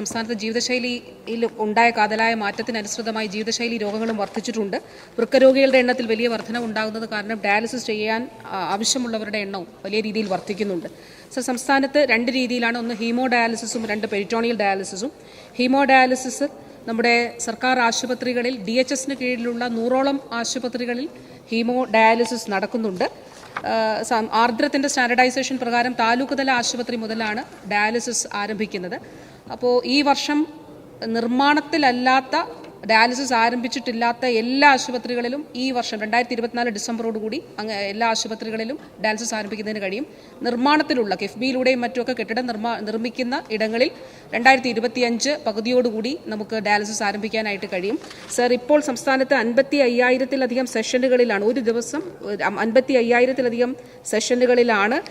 സംസ്ഥാനത്ത് ജീവിതശൈലിയിൽ ഉണ്ടായ കാതലായ മാറ്റത്തിനനുസൃതമായി ജീവിതശൈലി രോഗങ്ങളും വർദ്ധിച്ചിട്ടുണ്ട്. വൃക്കരോഗികളുടെ എണ്ണത്തിൽ വലിയ വർധന ഉണ്ടാകുന്നത് കാരണം ഡയാലിസിസ് ചെയ്യാൻ ആവശ്യമുള്ളവരുടെ എണ്ണവും വലിയ രീതിയിൽ വർദ്ധിക്കുന്നുണ്ട്. സർ സംസ്ഥാനത്ത് രണ്ട് രീതിയിലാണ്. ഒന്ന് ഹീമോ ഡയാലിസിസും രണ്ട് പെരിറ്റോണിയൽ ഡയാലിസിസും. ഹീമോ ഡയാലിസിസ് നമ്മുടെ സർക്കാർ ആശുപത്രികളിൽ ഡി എച്ച് എസിന് കീഴിലുള്ള നൂറോളം ആശുപത്രികളിൽ ഹീമോ ഡയാലിസിസ് നടക്കുന്നുണ്ട് ആർദ്രത്തിന്റെ സ്റ്റാൻഡർഡൈസേഷൻ പ്രകാരം താലൂക്ക് തല ആശുപത്രി മുതലാണ് ഡയാലിസിസ് ആരംഭിക്കുന്നത്. അപ്പോൾ ഈ വർഷം നിർമ്മാണത്തിലല്ലാത്ത ഡയാലിസിസ് ആരംഭിച്ചിട്ടില്ലാത്ത എല്ലാ ആശുപത്രികളിലും ഈ വർഷം രണ്ടായിരത്തി ഇരുപത്തിനാല് ഡിസംബറോടുകൂടി അങ്ങ് എല്ലാ ആശുപത്രികളിലും ഡയാലിസിസ് ആരംഭിക്കുന്നതിന് കഴിയും. നിർമ്മാണത്തിലുള്ള കിഫ്ബിയിലൂടെയും മറ്റുമൊക്കെ കെട്ടിടം നിർമ്മാ നിർമ്മിക്കുന്ന ഇടങ്ങളിൽ രണ്ടായിരത്തി ഇരുപത്തിയഞ്ച് പകുതിയോടുകൂടി നമുക്ക് ഡയാലിസിസ് ആരംഭിക്കാനായിട്ട് കഴിയും. സർ ഇപ്പോൾ സംസ്ഥാനത്ത് അൻപത്തി അയ്യായിരത്തിലധികം സെഷനുകളിലാണ് ഒരു ദിവസം അൻപത്തി അയ്യായിരത്തിലധികം സെഷനുകളിലാണ്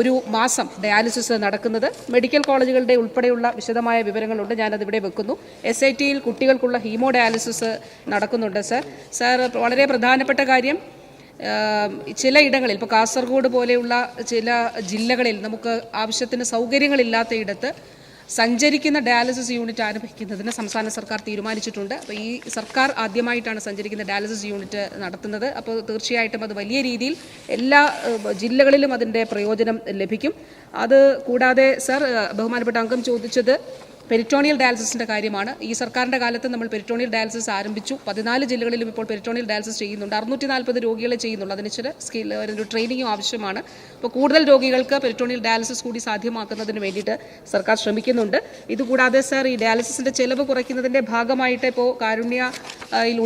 ഒരു മാസം ഡയാലിസിസ് നടക്കുന്നത്. മെഡിക്കൽ കോളേജുകളുടെ ഉൾപ്പെടെയുള്ള വിശദമായ വിവരങ്ങളുണ്ട് ഞാനതിവിടെ വെക്കുന്നു. എസ് ഐ ടിയിൽ കുട്ടികൾക്കുള്ള ഹീമോ ഡയാലിസിസ് നടക്കുന്നുണ്ട് സർ. സാർ വളരെ പ്രധാനപ്പെട്ട കാര്യം ചില ഇടങ്ങളിൽ ഇപ്പോൾ കാസർഗോഡ് പോലെയുള്ള ചില ജില്ലകളിൽ നമുക്ക് ആവശ്യത്തിന് സൗകര്യങ്ങളില്ലാത്ത ഇടത്ത് സഞ്ചരിക്കുന്ന ഡയാലിസിസ് യൂണിറ്റ് ആരംഭിക്കുന്നതിന് സംസ്ഥാന സർക്കാർ തീരുമാനിച്ചിട്ടുണ്ട്. അപ്പോൾ ഈ സർക്കാർ ആദ്യമായിട്ടാണ് സഞ്ചരിക്കുന്ന ഡയാലിസിസ് യൂണിറ്റ് നടത്തുന്നത്. അപ്പോൾ തീർച്ചയായിട്ടും അത് വലിയ രീതിയിൽ എല്ലാ ജില്ലകളിലും അതിന്റെ പ്രയോജനം ലഭിക്കും. അത് കൂടാതെ സർ ബഹുമാനപ്പെട്ട അംഗം ചോദിച്ചത് പെരിറ്റോണിയൽ ഡയാലിസിസിന്റെ കാര്യമാണ്. ഈ സർക്കാരിന്റെ കാലത്ത് നമ്മൾ പെരിറ്റോണിയൽ ഡയാലിസിസ് ആരംഭിച്ചു. പതിനാല് ജില്ലകളിലും ഇപ്പോൾ പെരിറ്റോണിയൽ ഡയാലിസിസ് ചെയ്യുന്നുണ്ട്. അറുന്നൂറ്റി നാൽപ്പത് രോഗികളെ ചെയ്യുന്നുള്ളൂ അതിന് ചില സ്കിൽ ഒരു ട്രെയിനിങ്ങും ആവശ്യമാണ്. അപ്പോൾ കൂടുതൽ രോഗികൾക്ക് പെരിറ്റോണിയൽ ഡയാലിസിസ് കൂടി സാധ്യമാക്കുന്നതിന് വേണ്ടിയിട്ട് സർക്കാർ ശ്രമിക്കുന്നുണ്ട്. ഇതുകൂടാതെ സാർ ഈ ഡയാലിസിസിന്റെ ചെലവ് കുറയ്ക്കുന്നതിന്റെ ഭാഗമായിട്ട് ഇപ്പോൾ കാരുണ്യ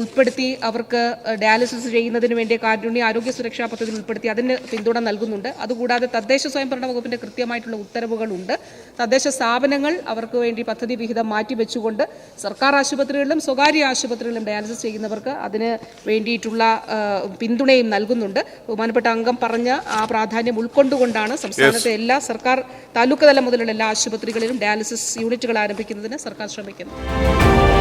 ഉൾപ്പെടുത്തി അവർക്ക് ഡയാലിസിസ് ചെയ്യുന്നതിന് വേണ്ടി കാരുണ്യ ആരോഗ്യ സുരക്ഷാ പദ്ധതി ഉൾപ്പെടുത്തി അതിന് പിന്തുണ നൽകുന്നുണ്ട്. അതുകൂടാതെ തദ്ദേശ സ്വയംഭരണ വകുപ്പിന്റെ കൃത്യമായിട്ടുള്ള ഉത്തരവുകളുണ്ട്. തദ്ദേശ സ്ഥാപനങ്ങൾ അവർക്ക് വേണ്ടി പദ്ധതി വിഹിതം മാറ്റിവെച്ചുകൊണ്ട് സർക്കാർ ആശുപത്രികളിലും സ്വകാര്യ ആശുപത്രികളിലും ഡയാലിസിസ് ചെയ്യുന്നവർക്ക് അതിന് വേണ്ടിയിട്ടുള്ള പിന്തുണയും നൽകുന്നുണ്ട്. ബഹുമാനപ്പെട്ട അംഗം പറഞ്ഞ ആ പ്രാധാന്യം ഉൾക്കൊണ്ടുകൊണ്ടാണ് സംസ്ഥാനത്തെ എല്ലാ സർക്കാർ താലൂക്ക് തലം മുതലുള്ള എല്ലാ ആശുപത്രികളിലും ഡയാലിസിസ് യൂണിറ്റുകൾ ആരംഭിക്കുന്നതിന് സർക്കാർ ശ്രമിക്കുന്നത്.